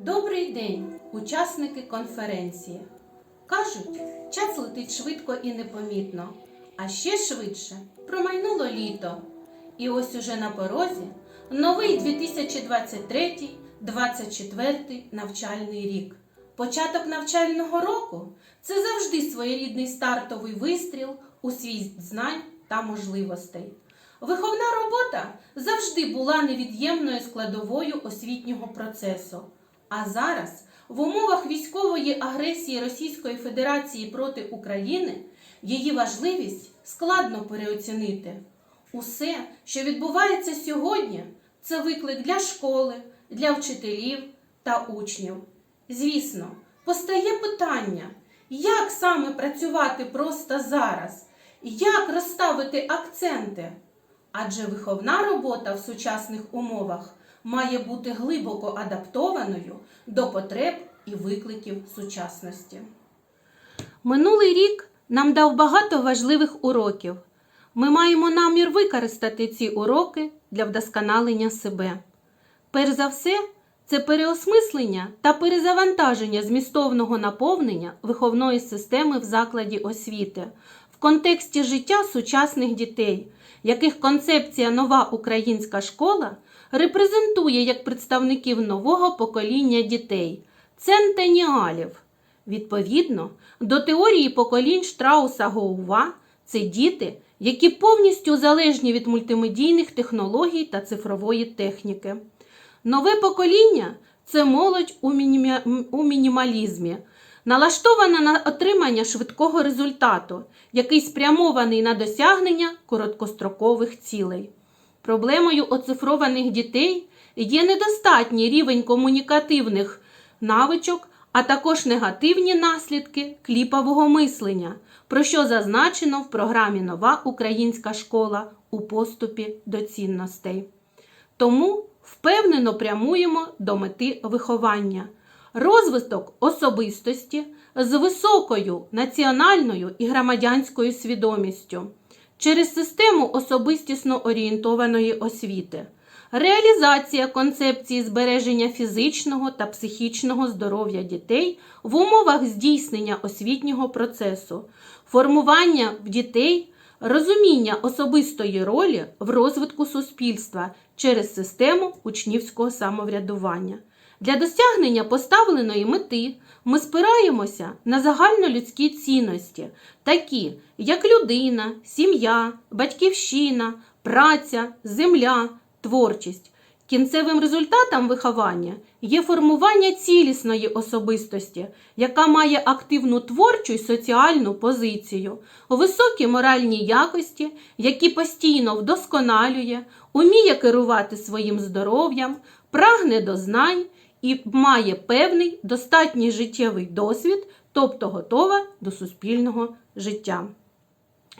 Добрий день, учасники конференції. Кажуть, час летить швидко і непомітно, а ще швидше промайнуло літо. І ось уже на порозі новий 2023-24 навчальний рік. Початок навчального року це завжди своєрідний стартовий вистріл у світ знань та можливостей. Виховна робота завжди була невід'ємною складовою освітнього процесу. А зараз, в умовах військової агресії Російської Федерації проти України, її важливість складно переоцінити. Усе, що відбувається сьогодні, це виклик для школи, для вчителів та учнів. Звісно, постає питання, як саме працювати просто зараз, як розставити акценти. Адже виховна робота в сучасних умовах має бути глибоко адаптованою до потреб і викликів сучасності. Минулий рік нам дав багато важливих уроків. Ми маємо намір використати ці уроки для вдосконалення себе. Перш за все, це переосмислення та перезавантаження змістовного наповнення виховної системи в закладі освіти в контексті життя сучасних дітей, яких концепція нова українська школа репрезентує як представників нового покоління дітей центеніалів. Відповідно до теорії поколінь Штрауса Гоува, це діти, які повністю залежні від мультимедійних технологій та цифрової техніки. Нове покоління це молодь у, мінімалізмі, налаштована на отримання швидкого результату, який спрямований на досягнення короткострокових цілей. Проблемою оцифрованих дітей є недостатній рівень комунікативних навичок, а також негативні наслідки кліпового мислення, про що зазначено в програмі Нова українська школа у поступі до цінностей. Тому впевнено прямуємо до мети виховання. Розвиток особистості з високою національною і громадянською свідомістю через систему особистісно орієнтованої освіти, реалізація концепції збереження фізичного та психічного здоров'я дітей в умовах здійснення освітнього процесу, формування в дітей розуміння особистої ролі в розвитку суспільства через систему учнівського самоврядування. Для досягнення поставленої мети ми спираємося на загальнолюдські цінності, такі як людина, сім'я, батьківщина, праця, земля, творчість. Кінцевим результатом виховання є формування цілісної особистості, яка має активну творчу й соціальну позицію, високі моральні якості, які постійно вдосконалює, уміє керувати своїм здоров'ям, прагне до знань і має певний достатній життєвий досвід, тобто готова до суспільного життя.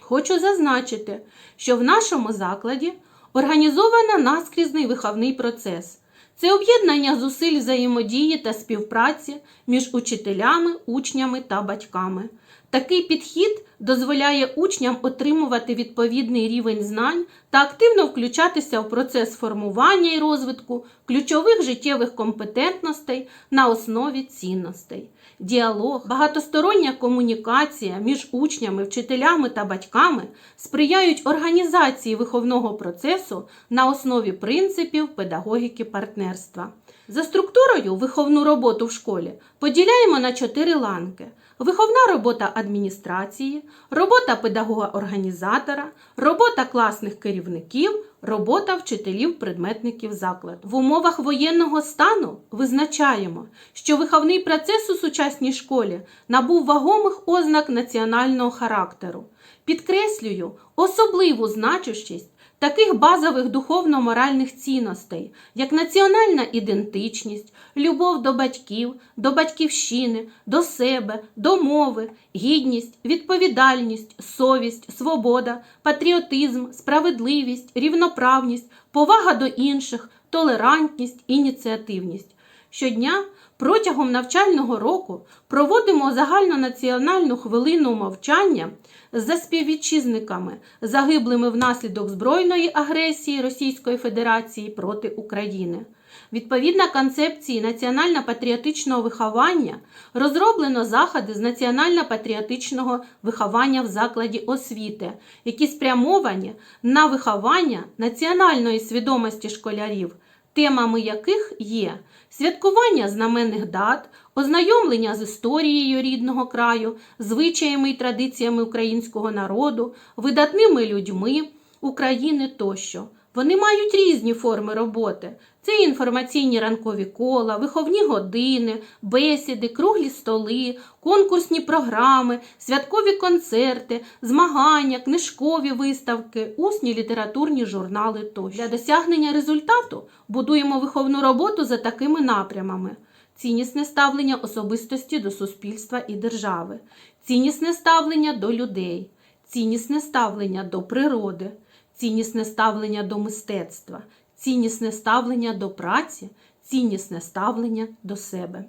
Хочу зазначити, що в нашому закладі організовано наскрізний виховний процес. Це об'єднання зусиль взаємодії та співпраці між учителями, учнями та батьками. Такий підхід дозволяє учням отримувати відповідний рівень знань та активно включатися в процес формування і розвитку ключових життєвих компетентностей на основі цінностей. Діалог, багатостороння комунікація між учнями, вчителями та батьками сприяють організації виховного процесу на основі принципів педагогіки партнерства. За структурою виховну роботу в школі поділяємо на чотири ланки: виховна робота адміністрації, робота педагога-організатора, робота класних керівників, робота вчителів-предметників закладу. В умовах воєнного стану визначаємо, що виховний процес у сучасній школі набув вагомих ознак національного характеру. Підкреслюю особливу значущість таких базових духовно-моральних цінностей, як національна ідентичність, любов до батьків, до батьківщини, до себе, до мови, гідність, відповідальність, совість, свобода, патріотизм, справедливість, рівноправність, повага до інших, толерантність, ініціативність. Щодня протягом навчального року проводимо загальнонаціональну хвилину мовчання за співвітчизниками, загиблими внаслідок збройної агресії Російської Федерації проти України. Відповідно концепції національно-патріотичного виховання розроблено заходи з національно-патріотичного виховання в закладі освіти, які спрямовані на виховання національної свідомості школярів, темами яких є святкування знаменних дат, ознайомлення з історією рідного краю, звичаями і традиціями українського народу, видатними людьми України тощо. Вони мають різні форми роботи. Це інформаційні ранкові кола, виховні години, бесіди, круглі столи, конкурсні програми, святкові концерти, змагання, книжкові виставки, усні літературні журнали тощо. Для досягнення результату будуємо виховну роботу за такими напрямами: ціннісне ставлення особистості до суспільства і держави, ціннісне ставлення до людей, ціннісне ставлення до природи ціннісне ставлення до мистецтва, ціннісне ставлення до праці, ціннісне ставлення до себе.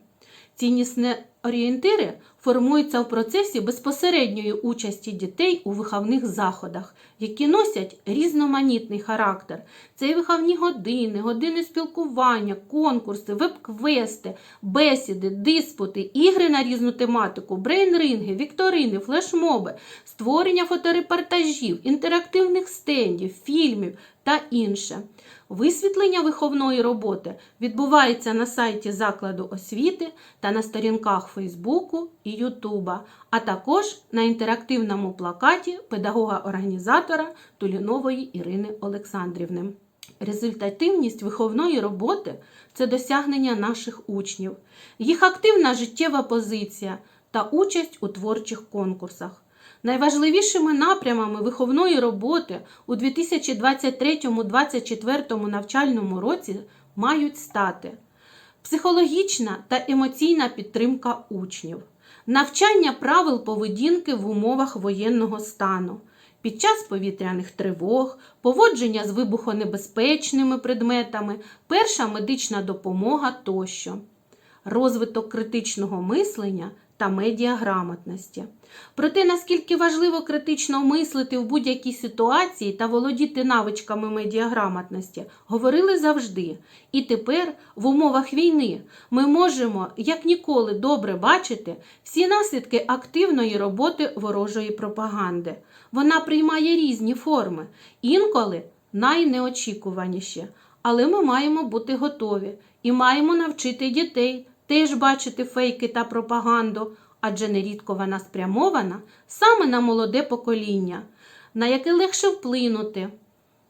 Ціннісні орієнтири формуються в процесі безпосередньої участі дітей у виховних заходах, які носять різноманітний характер. Це і виховні години, години спілкування, конкурси, веб-квести, бесіди, диспути, ігри на різну тематику, брейн-ринги, вікторини, флешмоби, створення фоторепортажів, інтерактивних стендів, фільмів та інше. Висвітлення виховної роботи відбувається на сайті закладу освіти та на сторінках Фейсбуку і Ютуба, а також на інтерактивному плакаті педагога-організатора Тулінової Ірини Олександрівни. Результативність виховної роботи це досягнення наших учнів, їх активна життєва позиція та участь у творчих конкурсах. Найважливішими напрямами виховної роботи у 2023-2024 навчальному році мають стати психологічна та емоційна підтримка учнів, навчання правил поведінки в умовах воєнного стану, під час повітряних тривог, поводження з вибухонебезпечними предметами, перша медична допомога тощо, розвиток критичного мислення та медіаграмотності. Про те, наскільки важливо критично мислити в будь-якій ситуації та володіти навичками медіаграмотності, говорили завжди. І тепер, в умовах війни, ми можемо як ніколи добре бачити всі наслідки активної роботи ворожої пропаганди. Вона приймає різні форми, інколи найнеочікуваніші. Але ми маємо бути готові і маємо навчити дітей теж бачити фейки та пропаганду, адже нерідко вона спрямована саме на молоде покоління, на яке легше вплинути.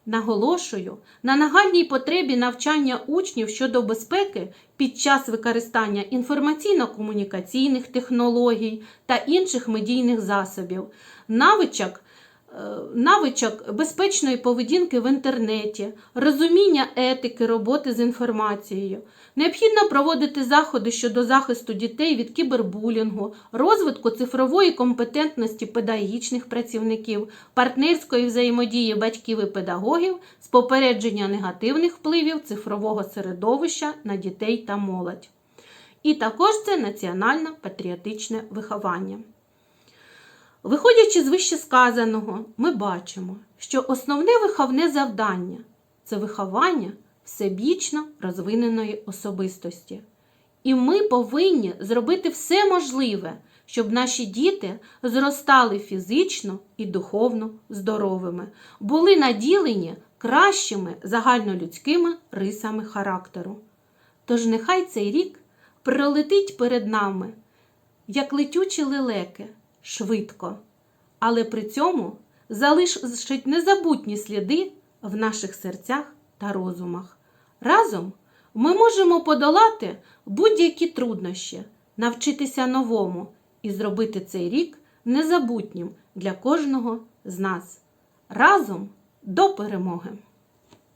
Наголошую на нагальній потребі навчання учнів щодо безпеки під час використання інформаційно-комунікаційних технологій та інших медійних засобів, навичок навичок безпечної поведінки в інтернеті, розуміння етики роботи з інформацією. Необхідно проводити заходи щодо захисту дітей від кібербулінгу, розвитку цифрової компетентності педагогічних працівників, партнерської взаємодії батьків і педагогів з попередження негативних впливів цифрового середовища на дітей та молодь. І також це національно патріотичне виховання. Виходячи з вищесказаного, ми бачимо, що основне виховне завдання це виховання всебічно розвиненої особистості. І ми повинні зробити все можливе, щоб наші діти зростали фізично і духовно здоровими, були наділені кращими загальнолюдськими рисами характеру. Тож нехай цей рік пролетить перед нами, як летючі лелеки швидко, але при цьому залишить незабутні сліди в наших серцях та розумах. Разом ми можемо подолати будь-які труднощі, навчитися новому і зробити цей рік незабутнім для кожного з нас. Разом до перемоги!